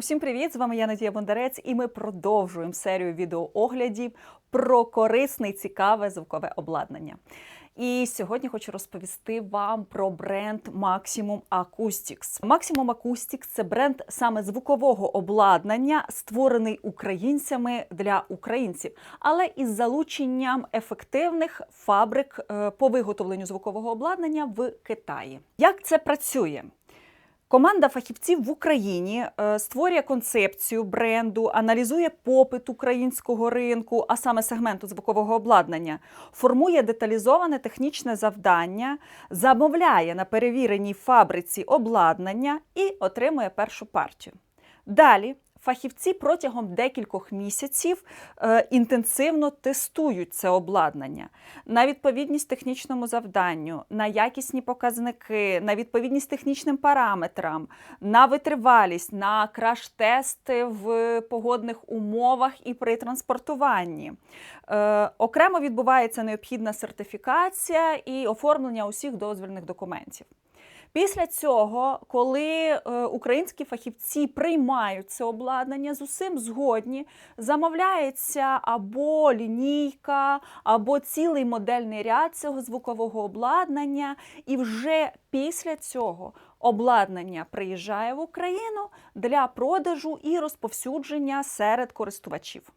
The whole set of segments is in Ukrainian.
Усім привіт! З вами я Надія Бондарець, і ми продовжуємо серію відеооглядів про корисне і цікаве звукове обладнання. І сьогодні хочу розповісти вам про бренд Maximum Acoustics. Maximum Acoustics – це бренд саме звукового обладнання, створений українцями для українців, але із залученням ефективних фабрик е, по виготовленню звукового обладнання в Китаї. Як це працює? Команда фахівців в Україні е, створює концепцію бренду, аналізує попит українського ринку, а саме сегменту звукового обладнання, формує деталізоване технічне завдання, замовляє на перевіреній фабриці обладнання і отримує першу партію. Далі фахівці протягом декількох місяців е, інтенсивно тестують це обладнання на відповідність технічному завданню, на якісні показники, на відповідність технічним параметрам, на витривалість, на краш-тести в погодних умовах і при транспортуванні. Е, окремо відбувається необхідна сертифікація і оформлення усіх дозвільних документів. Після цього, коли е, українські фахівці приймають це обладнання, з усім згодні замовляється або лінійка, або цілий модельний ряд цього звукового обладнання, і вже після цього обладнання приїжджає в Україну для продажу і розповсюдження серед користувачів.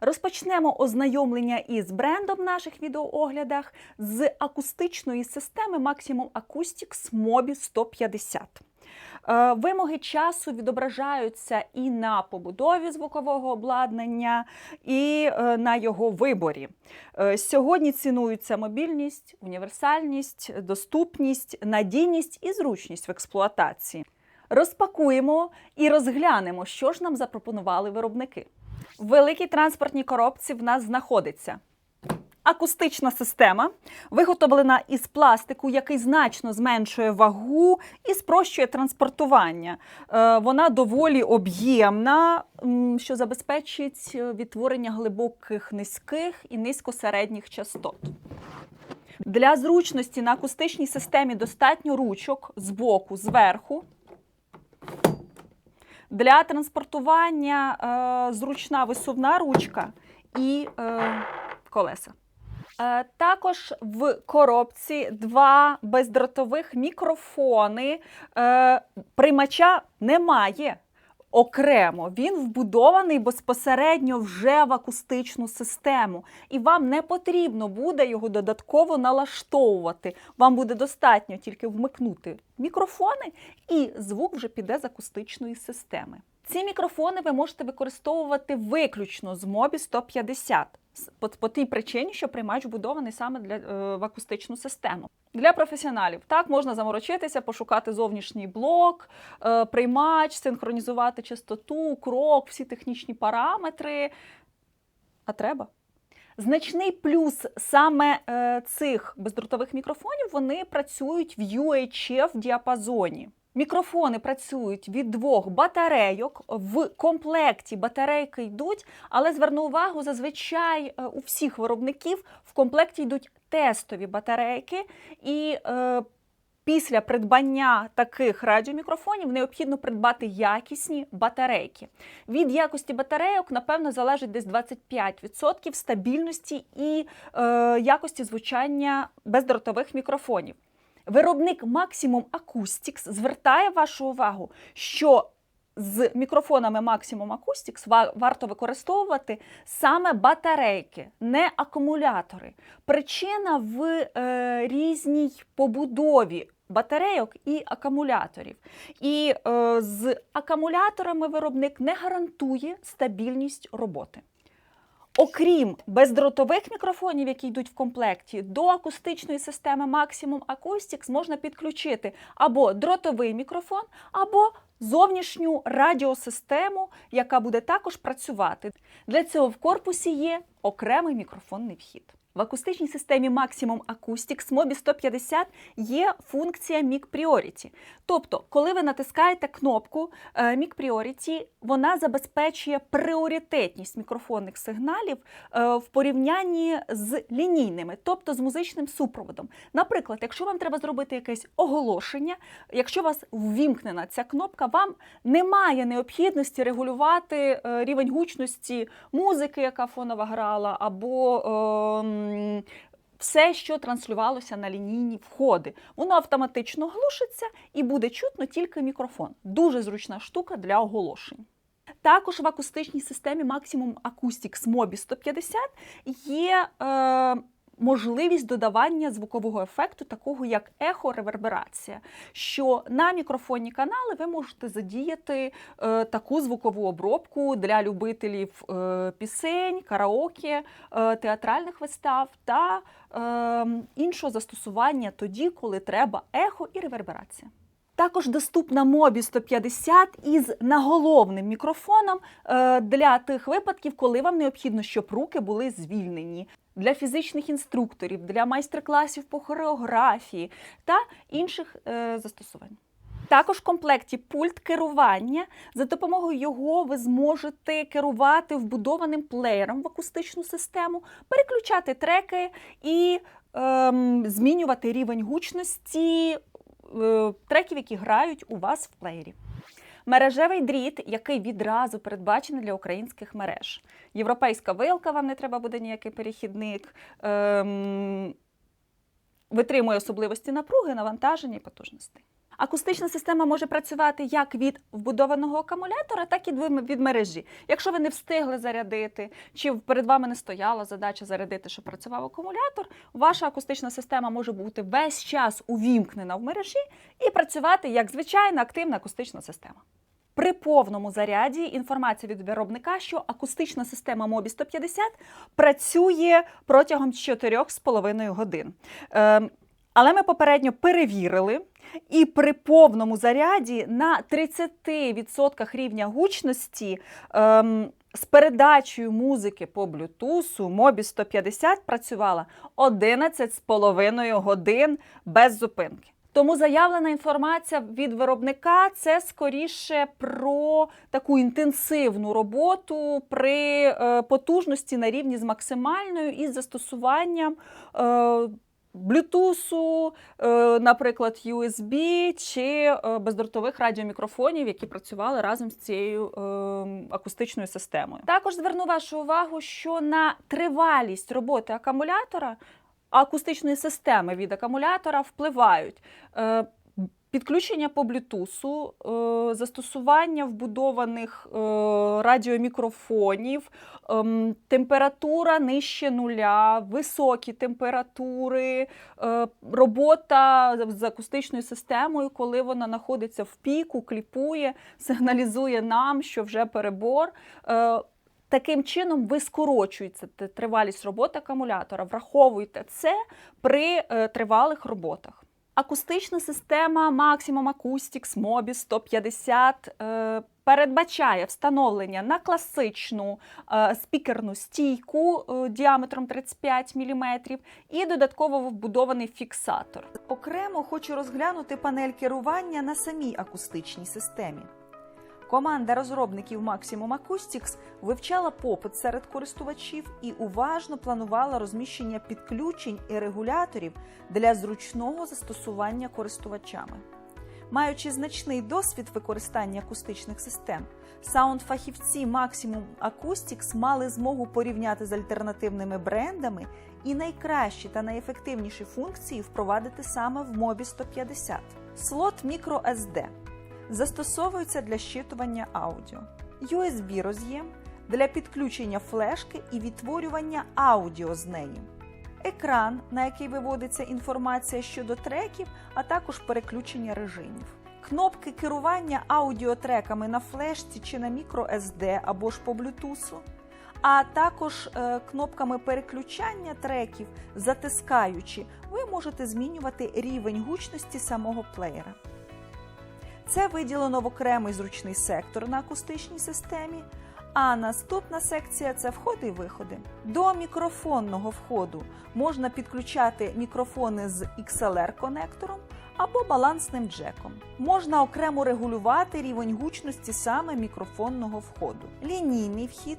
Розпочнемо ознайомлення із брендом в наших відеооглядах з акустичної системи Maximum Acoustics Mobi 150. Е, Вимоги часу відображаються і на побудові звукового обладнання, і е, на його виборі. Е, Сьогодні цінуються мобільність, універсальність, доступність, надійність і зручність в експлуатації. Розпакуємо і розглянемо, що ж нам запропонували виробники. В великій транспортній коробці в нас знаходиться акустична система, виготовлена із пластику, який значно зменшує вагу і спрощує транспортування. Е, Вона доволі об'ємна, що забезпечить е, відтворення глибоких низьких і низькосередніх частот. Для зручності на акустичній системі достатньо ручок з боку, зверху. Для транспортування е, зручна висувна ручка і е, колеса. Е, також в коробці два бездротових мікрофони. Приймача немає окремо. Він вбудований безпосередньо вже в акустичну систему. І вам не потрібно буде його додатково налаштовувати. Вам буде достатньо тільки вмикнути мікрофони, і звук вже піде з акустичної системи. Ці мікрофони ви можете використовувати виключно з Mobi 150. По, по тій причині, що приймач вбудований саме для, е, в акустичну систему. Для професіоналів так можна заморочитися, пошукати зовнішній блок, е, приймач, синхронізувати частоту, крок, всі технічні параметри. А треба? Значний плюс саме е, цих бездротових мікрофонів вони працюють в UHF діапазоні. Мікрофони працюють від двох батарейок. В комплекті батарейки йдуть, але зверну увагу, зазвичай е, у всіх виробників в комплекті йдуть тестові батарейки, і е, після придбання таких радіомікрофонів необхідно придбати якісні батарейки. Від якості батарейок, напевно, залежить десь 25% стабільності і е, якості звучання бездротових мікрофонів. Виробник Maximum Acoustics звертає вашу увагу, що з мікрофонами Maximum Acoustics варто використовувати саме батарейки, не акумулятори. Причина в е, різній побудові батарейок і акумуляторів. І е, з акумуляторами виробник не гарантує стабільність роботи. Окрім бездротових мікрофонів, які йдуть в комплекті, до акустичної системи Maximum Acoustics можна підключити або дротовий мікрофон, або зовнішню радіосистему, яка буде також працювати. Для цього в корпусі є окремий мікрофонний вхід. В акустичній системі Maximum Acoustics Mobi 150 є функція Mic Priority. Тобто, коли ви натискаєте кнопку е, Mic Priority, вона забезпечує пріоритетність мікрофонних сигналів е, в порівнянні з лінійними, тобто з музичним супроводом. Наприклад, якщо вам треба зробити якесь оголошення, якщо у вас ввімкнена ця кнопка, вам немає необхідності регулювати е, рівень гучності музики, яка фонова грала, або ем, все, що транслювалося на лінійні входи. Воно автоматично глушиться і буде чутно тільки мікрофон. Дуже зручна штука для оголошень. Також в акустичній системі Maximum Acoustics Mobi 150 є е, можливість додавання звукового ефекту, такого як ехо-реверберація, що на мікрофонні канали ви можете задіяти е, таку звукову обробку для любителів е, пісень, караоке, е, театральних вистав та е, іншого застосування тоді, коли треба ехо і реверберація. Також доступна Mobi 150 із наголовним мікрофоном е, для тих випадків, коли вам необхідно, щоб руки були звільнені. Для фізичних інструкторів, для майстер-класів по хореографії та інших е, застосувань. Також в комплекті пульт керування. За допомогою його ви зможете керувати вбудованим плеєром в акустичну систему, переключати треки і ем, змінювати рівень гучності е, треків, які грають у вас в плеєрі. Мережевий дріт, який відразу передбачений для українських мереж. Європейська вилка, вам не треба буде ніякий перехідник. Ем, витримує особливості напруги, навантаження і потужності. Акустична система може працювати як від вбудованого акумулятора, так і від мережі. Якщо ви не встигли зарядити, чи перед вами не стояла задача зарядити, щоб працював акумулятор, ваша акустична система може бути весь час увімкнена в мережі і працювати як звичайна активна акустична система. При повному заряді інформація від виробника, що акустична система Mobi 150 працює протягом 4,5 годин. Але ми попередньо перевірили, і при повному заряді на 30% рівня гучності ем, з передачею музики по блютусу Mobi 150 працювала 11,5 годин без зупинки. Тому заявлена інформація від виробника це скоріше про таку інтенсивну роботу при е, потужності на рівні з максимальною із застосуванням. Блютусу, е, наприклад, USB чи е, бездротових радіомікрофонів, які працювали разом з цією е, акустичною системою. Також зверну вашу увагу, що на тривалість роботи акумулятора акустичної системи від акумулятора впливають. Підключення по блютусу, застосування вбудованих радіомікрофонів, ем, температура нижче нуля, високі температури, е, робота з акустичною системою, коли вона знаходиться в піку, кліпує, сигналізує нам, що вже перебор. Е, таким чином, ви скорочуєте тривалість роботи акумулятора. Враховуйте це при е, тривалих роботах. Акустична система Maximum Acoustics Mobi 150 е, передбачає встановлення на класичну е, спікерну стійку е, діаметром 35 мм і додатково вбудований фіксатор. Окремо хочу розглянути панель керування на самій акустичній системі. Команда розробників Maximum Acoustics вивчала попит серед користувачів і уважно планувала розміщення підключень і регуляторів для зручного застосування користувачами. Маючи значний досвід використання акустичних систем, саунд-фахівці Maximum Acoustics мали змогу порівняти з альтернативними брендами і найкращі та найефективніші функції впровадити саме в Mobi 150. Слот microSD застосовується для щитування аудіо, USB роз'єм для підключення флешки і відтворювання аудіо з неї, екран, на який виводиться інформація щодо треків, а також переключення режимів. Кнопки керування аудіотреками на флешці чи на microSD або ж по Bluetooth, а також е, кнопками переключання треків, затискаючи, ви можете змінювати рівень гучності самого плеєра. Це виділено в окремий зручний сектор на акустичній системі, А наступна секція це входи і виходи. До мікрофонного входу можна підключати мікрофони з XLR-конектором або балансним джеком. Можна окремо регулювати рівень гучності саме мікрофонного входу. Лінійний вхід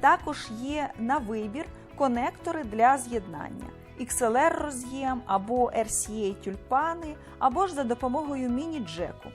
також є на вибір конектори для з'єднання. XLR роз'єм або RCA тюльпани, або ж за допомогою міні-джеку.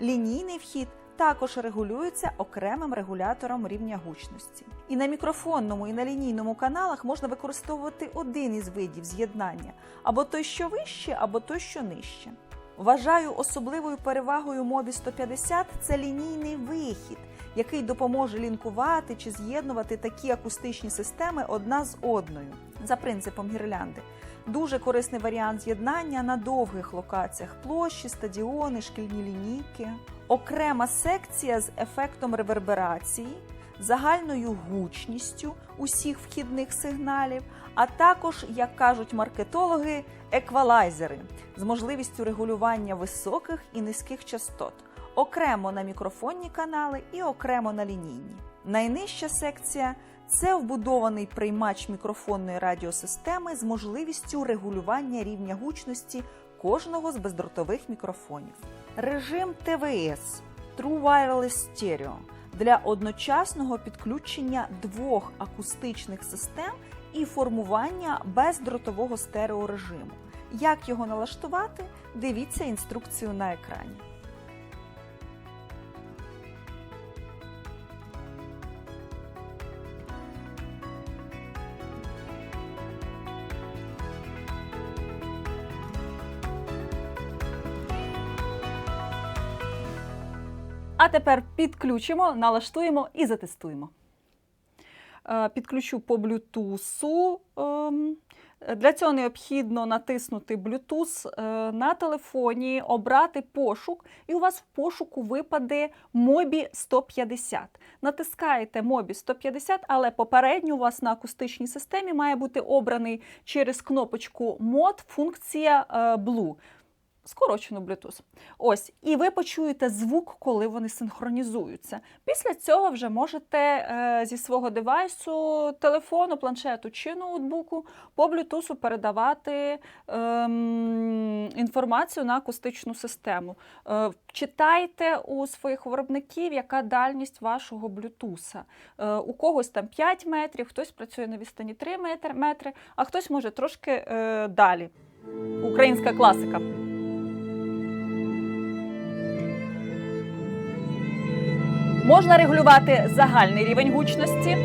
Лінійний вхід також регулюється окремим регулятором рівня гучності. І на мікрофонному, і на лінійному каналах можна використовувати один із видів з'єднання або той, що вище, або той, що нижче. Вважаю особливою перевагою Мобі 150 це лінійний вихід, який допоможе лінкувати чи з'єднувати такі акустичні системи одна з одною за принципом гірлянди. Дуже корисний варіант з'єднання на довгих локаціях площі, стадіони, шкільні лінійки. Окрема секція з ефектом реверберації, загальною гучністю усіх вхідних сигналів, а також, як кажуть маркетологи, еквалайзери з можливістю регулювання високих і низьких частот, окремо на мікрофонні канали і окремо на лінійні. Найнижча секція це вбудований приймач мікрофонної радіосистеми з можливістю регулювання рівня гучності кожного з бездротових мікрофонів. Режим ТВС True Wireless Stereo для одночасного підключення двох акустичних систем і формування бездротового стереорежиму. Як його налаштувати, дивіться інструкцію на екрані. А тепер підключимо, налаштуємо і затестуємо. Е, Підключу по Bluetooth. ем, Для цього необхідно натиснути Bluetooth е, на телефоні, обрати пошук, і у вас в пошуку випаде Mobi 150. Натискаєте Mobi 150, але попередньо у вас на акустичній системі має бути обраний через кнопочку Mod функція е, Blue. Скорочено Bluetooth. Ось, і ви почуєте звук, коли вони синхронізуються. Після цього вже можете е, зі свого девайсу, телефону, планшету чи ноутбуку по Bluetooth передавати ем, інформацію на акустичну систему. Е, читайте у своїх виробників, яка дальність вашого Bluetooth. Е, у когось там 5 метрів, хтось працює на відстані 3 метри, метри, а хтось може трошки е, далі. Українська класика. Можна регулювати загальний рівень гучності.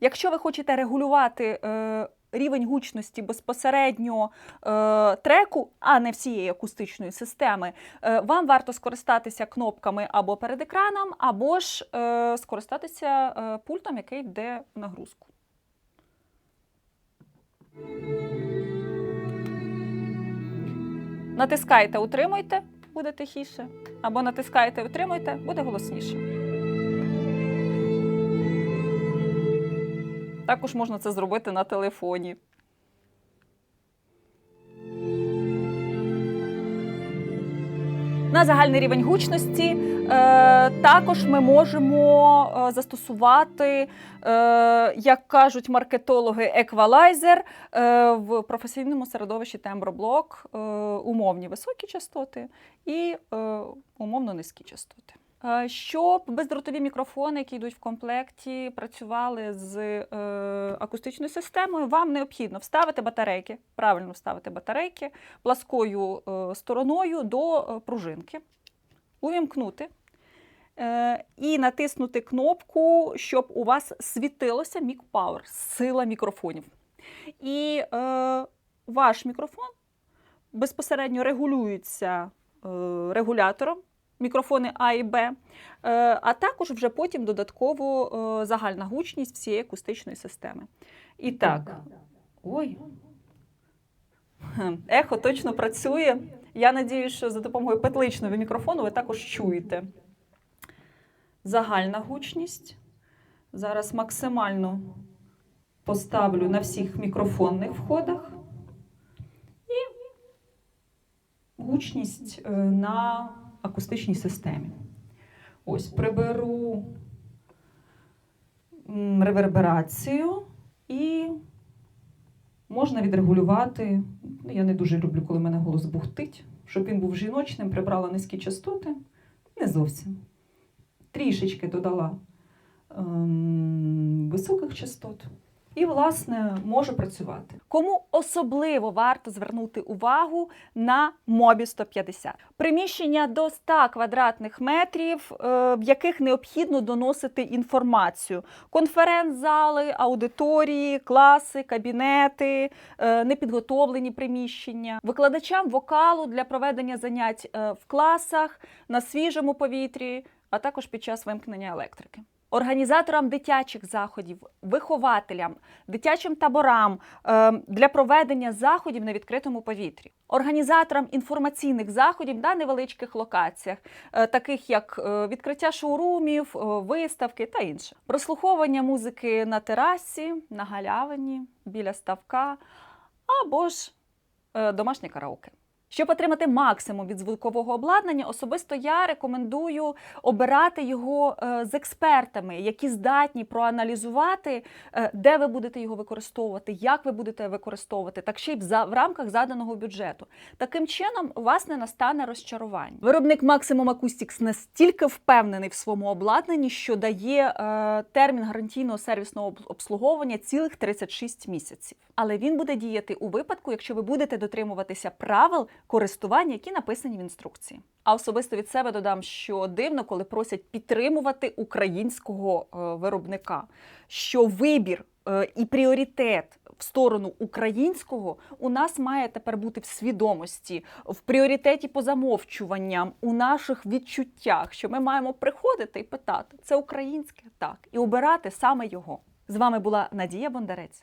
Якщо ви хочете регулювати е, рівень гучності безпосередньо е, треку, а не всієї акустичної системи, е, вам варто скористатися кнопками або перед екраном, або ж е, скористатися е, пультом, який йде в нагрузку. Натискайте, утримуйте, буде тихіше. Або натискаєте, утримуйте, буде голосніше. Також можна це зробити на телефоні. На загальний рівень гучності е, також ми можемо е, застосувати, е, як кажуть маркетологи, еквалайзер в професійному середовищі темброблок, умовні високі частоти і умовно низькі частоти. Е, Щоб бездротові мікрофони, які йдуть в комплекті, працювали з е, акустичною системою, вам необхідно вставити батарейки, правильно вставити батарейки пласкою е, стороною до е, пружинки, увімкнути е, і натиснути кнопку, щоб у вас світилося Power, сила мікрофонів. І е, ваш мікрофон безпосередньо регулюється е, регулятором мікрофони А і Б, е, а також вже потім додатково е, загальна гучність всієї акустичної системи. І так, ой, ехо точно працює. Я надію, що за допомогою петличного мікрофону ви також чуєте. Загальна гучність. Зараз максимально поставлю на всіх мікрофонних входах. І гучність е, на акустичній системі. Ось приберу реверберацію і можна відрегулювати. Ну, я не дуже люблю, коли мене голос бухтить, щоб він був жіночним, прибрала низькі частоти. Не зовсім. Трішечки додала ем, високих частот. І, власне, можу працювати. Кому особливо варто звернути увагу на Мобі 150? Приміщення до 100 квадратних метрів, е, в яких необхідно доносити інформацію: конференц-зали, аудиторії, класи, кабінети, е, непідготовлені приміщення, викладачам вокалу для проведення занять е, в класах на свіжому повітрі, а також під час вимкнення електрики. Організаторам дитячих заходів, вихователям, дитячим таборам е, для проведення заходів на відкритому повітрі, організаторам інформаційних заходів на невеличких локаціях, е, таких як е, відкриття шоурумів, е, виставки та інше, прослуховування музики на терасі, на галявині, біля ставка або ж домашнє караоке. Щоб отримати максимум від звукового обладнання, особисто я рекомендую обирати його е, з експертами, які здатні проаналізувати, е, де ви будете його використовувати, як ви будете використовувати, так ще й в, рамках заданого бюджету. Таким чином, у вас не настане розчарування. Виробник Maximum Acoustics настільки впевнений в своєму обладнанні, що дає е, термін гарантійного сервісного обслуговування цілих 36 місяців. Але він буде діяти у випадку, якщо ви будете дотримуватися правил користування, які написані в інструкції. А особисто від себе додам, що дивно, коли просять підтримувати українського е, виробника, що вибір е, і пріоритет в сторону українського у нас має тепер бути в свідомості, в пріоритеті по замовчуванням, у наших відчуттях, що ми маємо приходити і питати, це українське так, і обирати саме його. З вами була Надія Бондарець